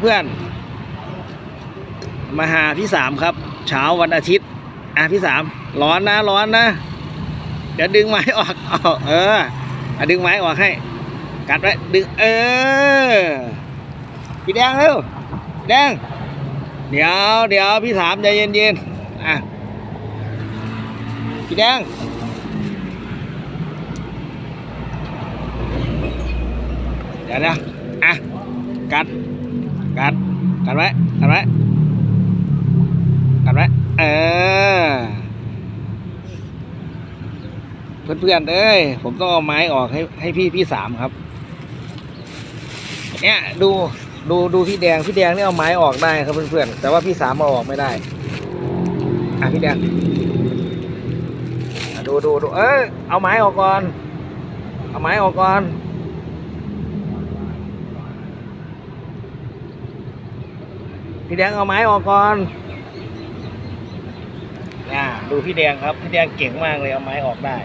เพื่อนๆ มาหาพี่สามครับ เช้าวันอาทิตย์ อะพี่สามร้อนนะร้อนนะ เดี๋ยวดึงไม้ออกเอาเอออดึงไม้ออกให้ กัดไว้ดึงเออ พี่แดงเร็วแดง เดี๋ยวเดี๋ยวพี่สามใจเย็นๆ อะ พี่แดงเดี๋ยวนะอะ กัด กัดกัดไว้กัดไว้กัดไว้เออเพื่อนๆเอ้ยผมต้องเอาไม้ออกให้ให้พี่พี่สามครับ เนี่ยดูดูดูพี่แดงพี่แดงเนี่ยเอาไม้ออกได้ครับเพื่อนๆแต่ว่าพี่สามเอาออกไม่ได้อะพี่แดงดูดูดูเอ้เอาไม้ออกก่อน เอาไม้ออกก่อน พี่แดงเอาไม้ออกก่อนน่าดูพี่แดงครับ พี่แดงเก่งมากเลยเอาไม้ออกได้